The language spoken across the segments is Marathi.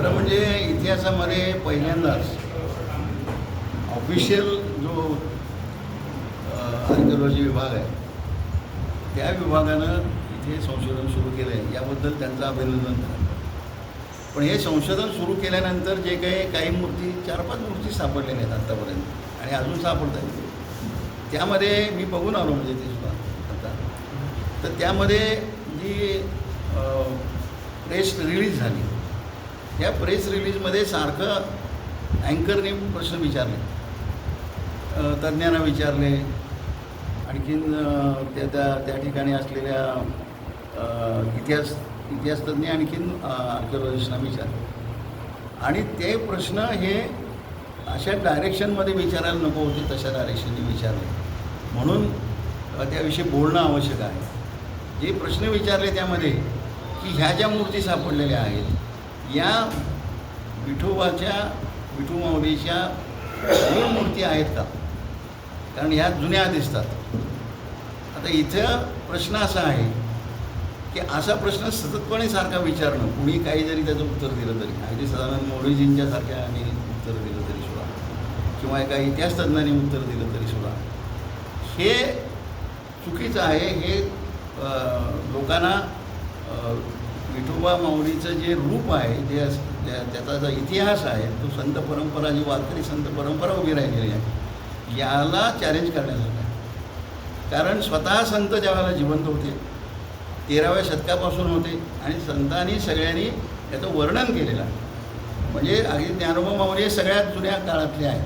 खरं म्हणजे इतिहासामध्ये पहिल्यांदाच ऑफिशियल जो आर्किओलॉजी विभाग आहे त्या विभागानं इथे संशोधन सुरू केलं आहे याबद्दल त्यांचं अभिनंदन करा पण हे संशोधन सुरू केल्यानंतर जे काही काही मूर्ती चार पाच मूर्ती सापडलेल्या आहेत आत्तापर्यंत आणि अजून सापडत आहेत. त्यामध्ये मी बघून आलो म्हणजे ते सुद्धा आता. तर त्यामध्ये जी प्रेस रिलीज झाली त्या प्रेस रिलीजमध्ये सारखं अँकरने प्रश्न विचारले. तज्ज्ञांना विचारले. आणखीन त्या त्या त्या ठिकाणी असलेल्या इतिहास इतिहासतज्ञ आणखीन आर्किओलॉजिस्टना विचारले. आणि ते प्रश्न हे अशा डायरेक्शनमध्ये विचारायला नको होते तशा डायरेक्शनने विचारले. म्हणून त्याविषयी बोलणं आवश्यक आहे. जे प्रश्न विचारले त्यामध्ये की ह्या ज्या मूर्ती सापडलेल्या आहेत या विठोबाच्या विठू माऊलीच्या मूळ मूर्ती आहेत का? कारण ह्या जुन्या दिसतात. आता इथं प्रश्न असा आहे की असा प्रश्न सततपणे सारखा विचारणं कुणी काही जरी त्याचं उत्तर दिलं तरी अगदी साधारण मोडीजींच्या आणि उत्तर दिलं तरी सुद्धा किंवा एका इतिहास तज्ज्ञांनी उत्तर दिलं तरी सुद्धा हे चुकीचं आहे हे लोकांना विठोबा माऊलीचं जे रूप आहे जे त्या- त्याचा जो इतिहास आहे तो संत परंपरा जी वारकरी संत परंपरा उभी राहिलेली आहे याला चॅलेंज करण्यासाठी आहे. कारण स्वतः संत ज्यावेळेला जिवंत होते तेराव्या शतकापासून होते आणि संतांनी सगळ्यांनी याचं वर्णन केलेलं आहे. म्हणजे अगदी ज्ञानोबा माऊली हे सगळ्यात जुन्या काळातले आहेत.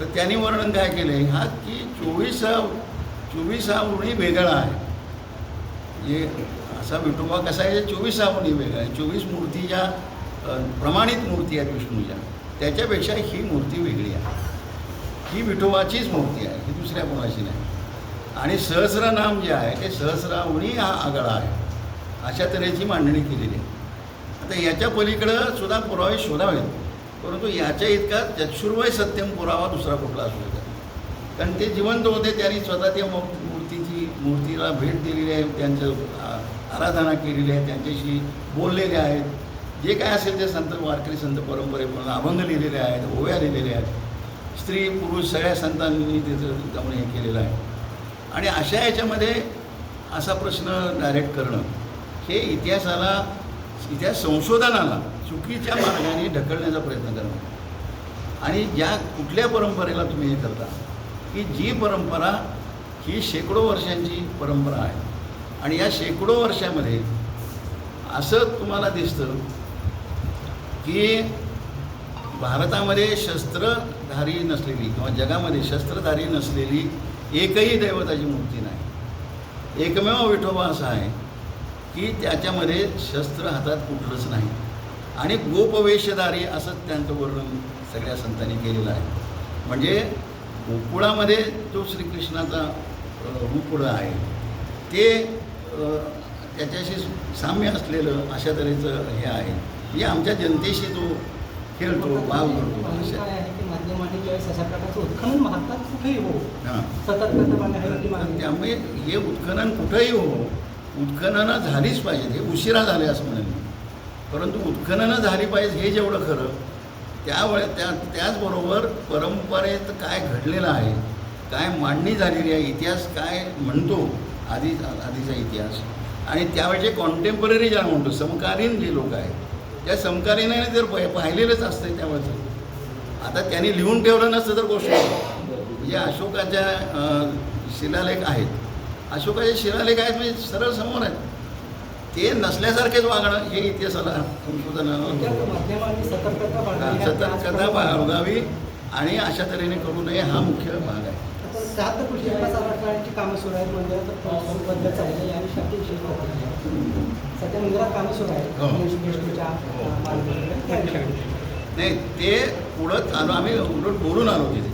तर त्यांनी वर्णन काय केलं आहे? हा की चोवीस चोवीस हा उणी वेगळा आहे. जे असा विठोबा कसा आहे? चोवीस हा वेगळा आहे. चोवीस मूर्ती ज्या प्रमाणित मूर्ती आहेत विष्णूच्या त्याच्यापेक्षा ही मूर्ती वेगळी आहे. ही विठोबाचीच मूर्ती आहे ही दुसऱ्या कोणाची नाही. आणि सहस्रनाम जे आहे ते सहस्रावणी हा आगळा आहे. अशा तऱ्हेची मांडणी केलेली आहे. आता याच्या पलीकडं सुद्धा पुरावे शोधावेत. परंतु याच्या इतका चक्षुर्वय सत्यम पुरावा दुसरा कुठला असू शकत कारण ते जिवंत होते त्यांनी स्वतः त्या मूर्तीची मूर्तीला भेट दिलेली आहे त्यांचं आराधना केलेली आहे त्यांच्याशी बोललेले आहेत. जे काय असेल ते संत वारकरी संत परंपरेप्रमाणे अभंग लिहिलेले आहेत ओव्या लिहिलेल्या आहेत. स्त्री पुरुष सगळ्या संतांनी त्याचं त्यामुळे हे केलेलं आहे. आणि अशा याच्यामध्ये असा प्रश्न डायरेक्ट करणं हे इतिहासाला इतिहास संशोधनाला चुकीच्या मार्गाने ढकलण्याचा प्रयत्न करणं. आणि ज्या कुठल्या परंपरेला तुम्ही हे करता की जी परंपरा ही शेकडो वर्षांची परंपरा आहे. आणि या शेकडो वर्षामध्ये असं तुम्हाला दिसतं की भारतामध्ये शस्त्रधारी नसलेली किंवा जगामध्ये शस्त्रधारी नसलेली एकही दैवताची मूर्ती नाही. एकमेव विठोबा असा आहे की त्याच्यामध्ये शस्त्र हातात कुठलंच नाही. आणि गोपवेशधारी असंच त्यांचं वर्णन सगळ्या संतांनी केलेलं आहे. म्हणजे गोकुळामध्ये जो श्रीकृष्णाचा अ, आहे ते त्याच्याशी साम्य असलेलं अशा तऱ्हेचं हे आहे. म्हणजे आमच्या जनतेशी तो खेळतो भाव करतो हो त्यामुळे हे उत्खनन कुठंही हो उत्खननं झालीच पाहिजे हे उशिरा झाले असं म्हणेल परंतु उत्खननं झाली पाहिजे हे जेवढं खरं त्यावेळे त्या त्याचबरोबर परंपरेत काय घडलेलं आहे काय मांडणी झालेली आहे इतिहास काय म्हणतो आधी आधीचा इतिहास. आणि त्यावेळचे कॉन्टेम्पररी ज्याला म्हणतो समकालीन जे लोक आहेत त्या समकालीनाने जर पाहि- पाहिलेलंच असतं त्यावेळेचं. आता त्यांनी लिहून ठेवलं नसतं तर गोष्ट. म्हणजे अशोकाच्या शिलालेख आहेत. अशोकाचे शिलालेख आहेत म्हणजे सरळ समोर आहेत. ते नसल्यासारखेच वागणं हे इतिहासाला संशोधनाला सतर्कता बाळगावी आणि अशा तऱ्हेने करू नये हा मुख्य भाग आहे. शहात्तर कोटी विकास आराखड्याची कामं सुरू आहेत मंदिराचं बद्दल चाललं या विषयाची विशेष माहिती द्या. सध्या मंदिरात कामं सुरू आहेत. हो. हो. नाही ते पुढं आलो आम्ही उलट बोलून आलो तिथे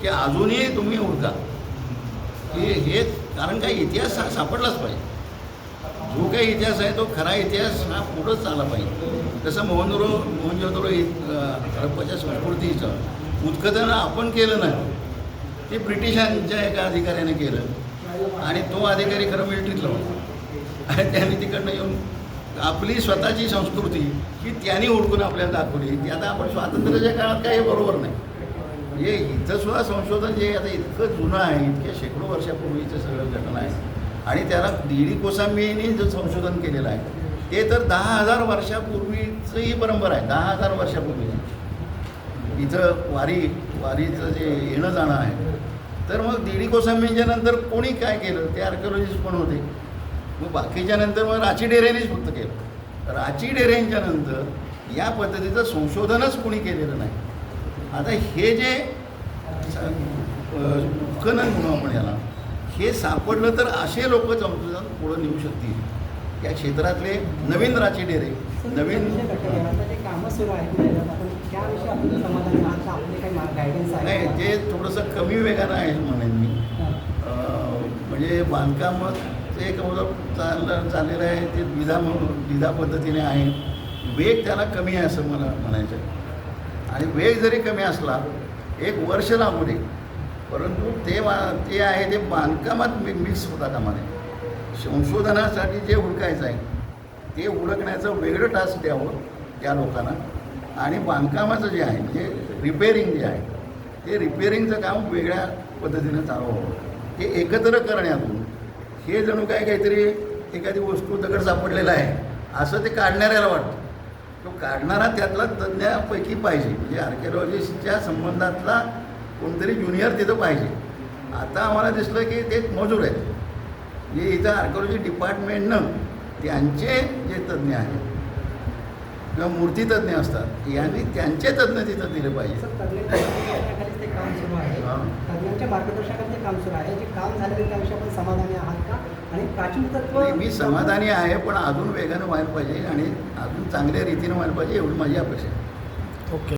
की अजूनही तुम्ही उडका की हे कारण काही इतिहास हा सापडलाच पाहिजे. जो काही इतिहास आहे तो खरा इतिहास हा पुढंच आला पाहिजे. जसं मोहनजोरो मोहनजोदरो हडप्पाच्या संस्कृतीचं उत्खनन आपण केलं नाही. ते ब्रिटिशांच्या एका अधिकाऱ्याने केलं. आणि तो अधिकारी खरं मिलिटरीतला होता. आणि त्यांनी तिकडनं येऊन आपली स्वतःची संस्कृती ही त्यांनी ओळखून आपल्याला दाखवली. ती आता आपण स्वातंत्र्याच्या काळात काय हे बरोबर नाही. म्हणजे इथं सुद्धा संशोधन जे आता इतकं जुनं आहे इतक्या शेकडो वर्षापूर्वीचं सगळं घटना आहे. आणि त्याला डी डी जे संशोधन केलेलं आहे ते तर दहा हजार वर्षापूर्वीचंही परंपरा आहे. दहा हजार वर्षापूर्वीची. इथं वारी वारीचं जे येणं जाणं आहे तर मग डी डी नंतर कोणी काय केलं? ते आर्किओलॉजिस्ट पण होते. मग बाकीच्या नंतर मग राची डेरेनेच फक्त केलं. राची डेरेंच्या नंतर या पद्धतीचं संशोधनच कोणी केलेलं नाही. आता हे जे उत्खनन म्हणू आपण याला हे सापडलं तर असे लोक संशोधन पुढं नेऊ शकतील. या क्षेत्रातले नवीन राची डेरे नवीन विषय घटक आहे. आता जे कामं सुरू आहेत ना, आपण त्याविषयी आपण समाधानी आहात का? आपले काही गायडन्स आहे नाही? ते थोडंसं कमी वेगानं आहे म्हणेन मी म्हणजे बांधकाम ते एक म्हणजे चाललं चाललेलं आहे ते द्विधा म्हणून द्विधा पद्धतीने आहे वेग त्याला कमी आहे असं मला म्हणायचं आहे आणि वेग जरी कमी असला एक वर्ष लागू दे परंतु ते ते आहे ते बांधकामात मि मिक्स होता कामा नये संशोधनासाठी जे हुडकायचं आहे ते हुडकण्याचं वेगळं टास्क द्यावं त्या लोकांना. आणि बांधकामाचं जे आहे म्हणजे रिपेअरिंग जे आहे ते रिपेअरिंगचं काम वेगळ्या पद्धतीनं चालवावं. हे एकत्र करण्यातून हे जणू काय काहीतरी एखादी वस्तू दगड सापडलेला आहे असं ते काढणाऱ्याला वाटतं. तो काढणारा त्यातला तज्ज्ञापैकी पाहिजे. म्हणजे आर्किओलॉजिस्टच्या संबंधातला कोणतरी ज्युनियर तिथं पाहिजे. आता आम्हाला दिसलं की ते मजूर आहेत. जे इथं आर्किओलॉजी डिपार्टमेंटनं त्यांचे जे तज्ज्ञ आहेत किंवा मूर्तीतज्ञ असतात यांनी त्यांचे तज्ज्ञ तिथं दिले पाहिजे. सर, तज्ञांच्या मार्गदर्शनाखालीच ते काम सुरू आहे. जे काम झालेलं त्याविषयी आपण समाधानी आहात का? आणि प्राचीन तत्व नाही, मी समाधानी आहे पण अजून वेगानं व्हायला पाहिजे आणि अजून चांगल्या रीतीनं व्हायला पाहिजे एवढी माझी अपेक्षा आहे. ओके.